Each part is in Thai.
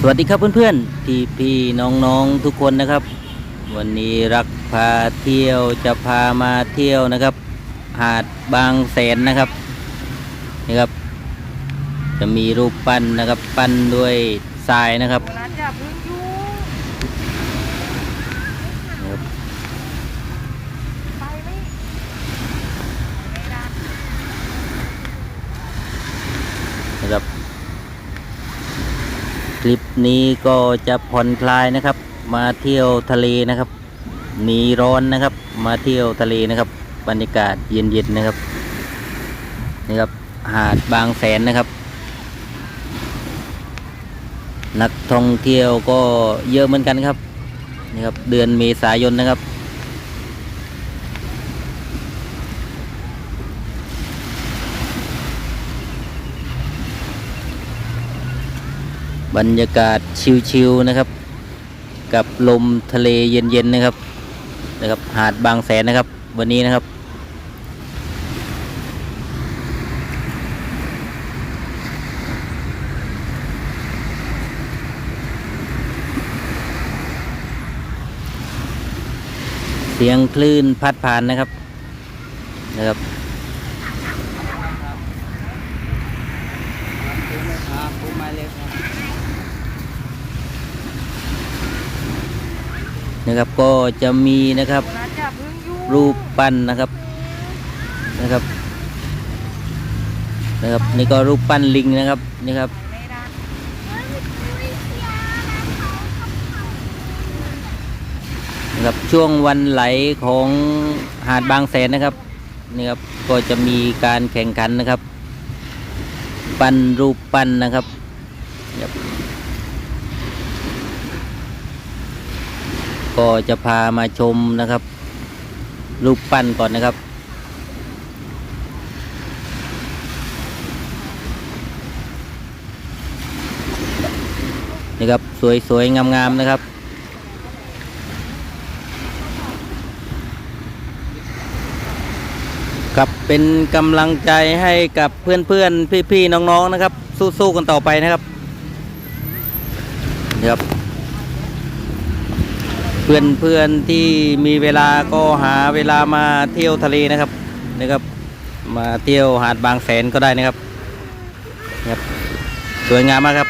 สวัสดีครับเพื่อนๆ พี่พี่น้องๆทุกคนนะครับ วันนี้รักพาเที่ยวจะพามาเที่ยวนะครับ หาดบางแสนนะครับนี่ครับ จะมีรูปปั้นนะครับ ปั้นด้วยทรายนะครับ ร้านอย่าเพึ่งยุ่ง นี่ครับ ไปไม่ไม่ได้ นะครับ ค ลิปนี้ก็จะผ่อนคลายนะครับ มาเที่ยวทะเลนะครับหนีร้อนนะครับ มาเที่ยวทะเลนะครับ บรรยากาศเย็นๆนะครับนี่ครับหาดบางแสนนะครับ นักท่องเที่ยวก็เยอะเหมือนกันครับนี่ครับเดือนเมษายนนะครับ บรรยากาศชิวๆนะครับ กับลมทะเลเย็นๆนะครับนะครับ หาดบางแสนนะครับ วันนี้นะครับ เสียงคลื่นพัดผ่านนะครับนะครับ นะครับ ก็จะมีนะครับ รูปปั้นนะครับนะครับนะครับ นี่ก็รูปปั้นลิงนะครับนี่ครับนะครับช่วงวันไหลของหาดบางแสนนะครับนี่ครับก็จะมีการแข่งขันนะครับ ปั้นรูปปั้นนะครับครับ ก็จะพามาชมนะครับ รูปปั้นก่อนนะครับ นี่ครับ สวยๆ งามๆ นะครับครับเป็นกำลังใจให้กับเพื่อนๆ พี่ๆ น้องๆ นะครับ สู้ๆ กันต่อไปนะครับนะครับ เพื่อนๆที่มีเวลาก็หาเวลามาเที่ยวทะเลนะครับนะครับ มาเที่ยวหาดบางแสนก็ได้นะครับครับสวยงามมากครับ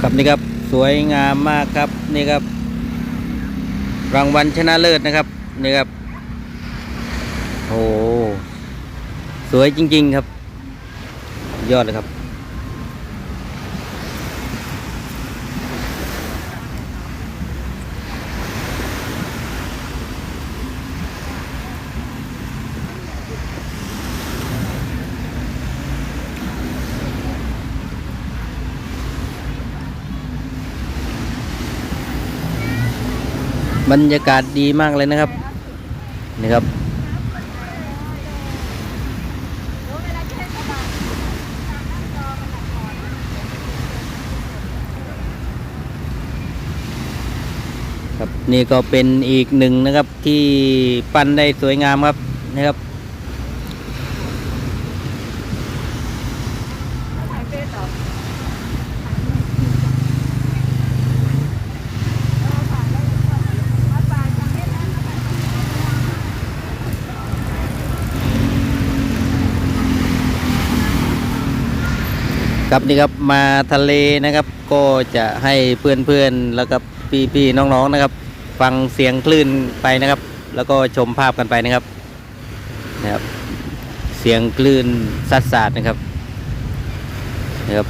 ครับนี่ครับสวยงามมากครับนี่ครับ รางวัลชนะเลิศนะครับนี่ครับโอ้สวยจริง ๆ ครับ ยอดเลยครับ บรรยากาศดีมากเลยนะครับ นี่ครับ ครับนี่ก็เป็นอีกหนึ่งนะครับที่ปั้นได้สวยงามครับนะครับ ครับนี่ครับมาทะเลนะครับ ก็จะให้เพื่อนๆแล้วก็พี่ๆน้องๆนะครับ ฟังเสียงคลื่นไปนะครับ แล้วก็ชมภาพกันไปนะครับนะครับ เสียงคลื่นซัดสาดนะครับนะครับ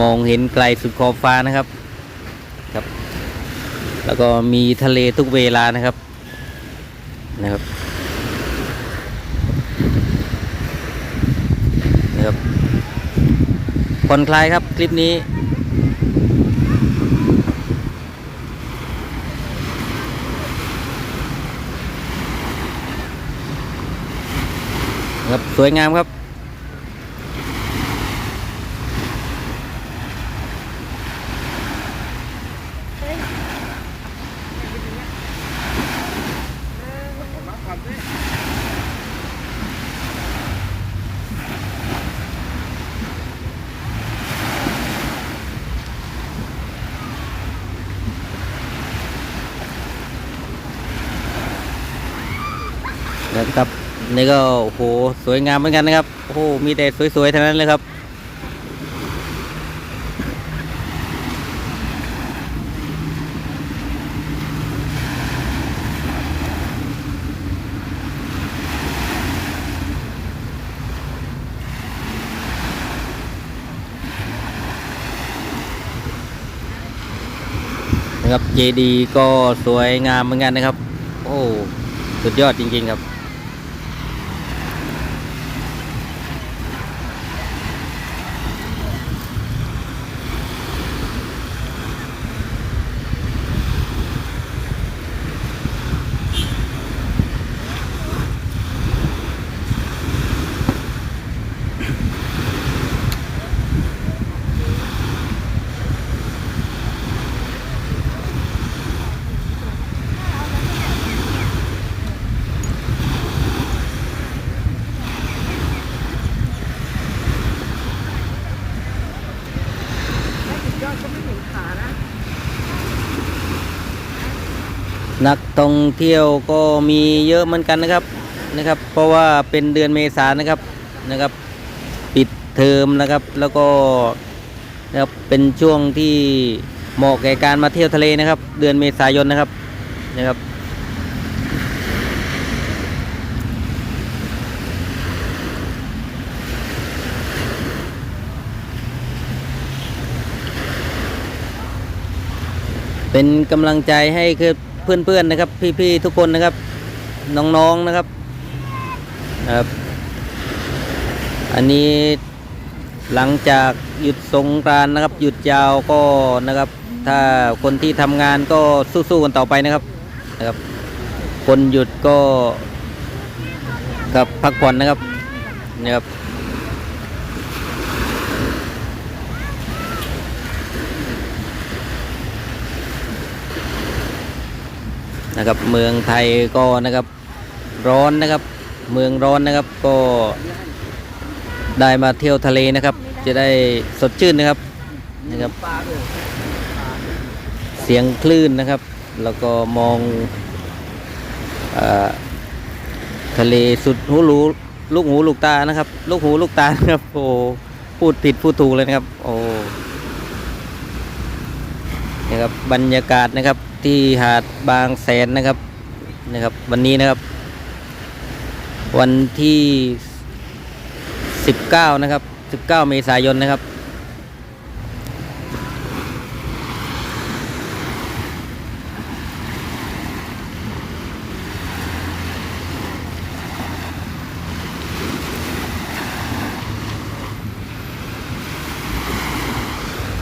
มองเห็นไกลสุดขอบฟ้านะครับครับ แล้วก็มีทะเลทุกเวลานะครับนะครับนะครับ ผ่อนคลายครับคลิปนี้ ครับสวยงามครับ เฮ้ย นี่ก็โอ้โหสวยงามเหมือนกันนะครับโอ้โหมีแต่สวยๆทั้งนั้นเลยครับนะครับเจดีก็สวยงามเหมือนกันนะครับ โอ้สุดยอดจริง ๆ ครับ ยอดก็ไม่เห็นขานะ นักท่องเที่ยวก็มีเยอะเหมือนกันนะครับนะครับ เพราะว่าเป็นเดือนเมษานนะครับนะครับ ปิดเทอมนะครับแล้วก็นะครับเป็นช่วงที่เหมาะแก่การมาเที่ยวทะเลนะครับ เดือนเมษายนนะครับนะครับ เป็นกำลังใจให้คือเพื่อนๆนะครับ พี่ๆทุกคนนะครับ น้องๆนะครับครับ อันนี้หลังจากหยุดสงกรานนะครับ หยุดยาวก็นะครับ ถ้าคนที่ทำงานก็สู้ๆกันต่อไปนะครับนะครับ คนหยุดก็กับพักผ่อนนะครับนะครับ นะครับเมืองไทยก็นะครับร้อนนะครับ เมืองร้อนนะครับก็ได้มาเที่ยวทะเลนะครับ จะได้สดชื่นนะครับนะครับ เสียงคลื่นนะครับ แล้วก็มองออทะเลสุดหูรูลูกหูลูกตานะครับ ลูกหูลูกตานะครับโอ้พูดผิดพูดถูกเลยนะครับ โอ้ นะครับบรรยากาศนะครับที่หาดบางแสนนะครับนะครับวันนี้นะครับ วันที่ 19 นะครับ 19 เมษายนนะครับ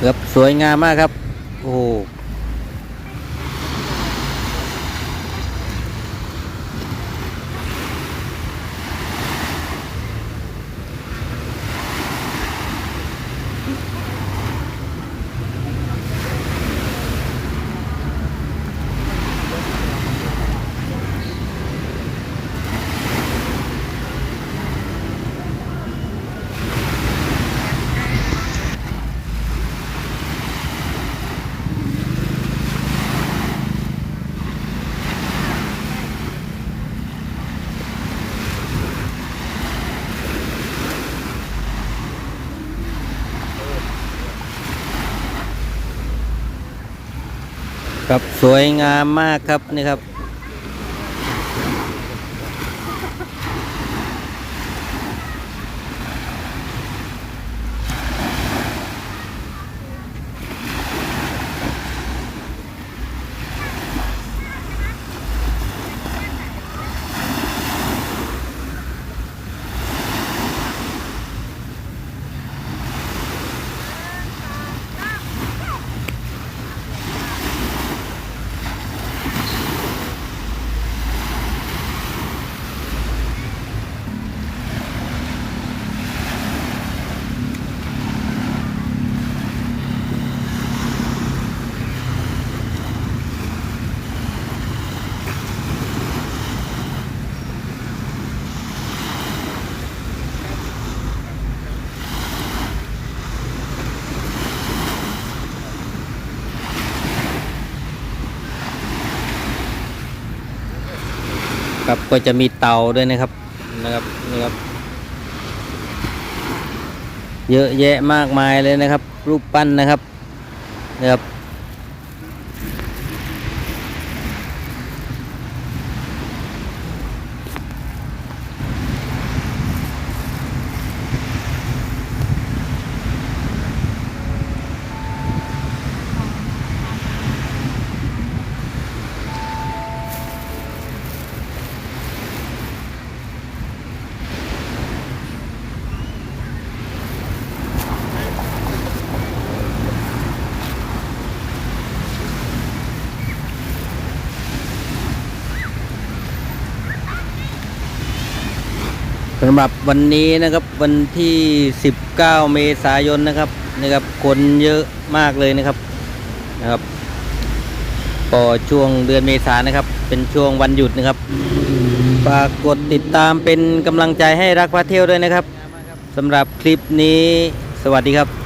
ครับสวยงามมากครับ โครับสวยงามมากครับนี่ครับ ครับก็จะมีเตาด้วยนะครับนะครับนี่ครับ เยอะแยะมากมายเลยนะครับ รูปปั้นนะครับนะครับำหรับวันนี้นะครับวันที่ 19 เมษายนนะครับนะครับคนเยอะมากเลยนะครับนะครับปอช่วงเดือนเมษานนะครับ เป็นช่วงวันหยุดนะครับฝากกดติดตามเป็นกำลังใจให้รักพาเที่ยวด้วยนะครับสำหรับคลิปนี้สวัสดีครับ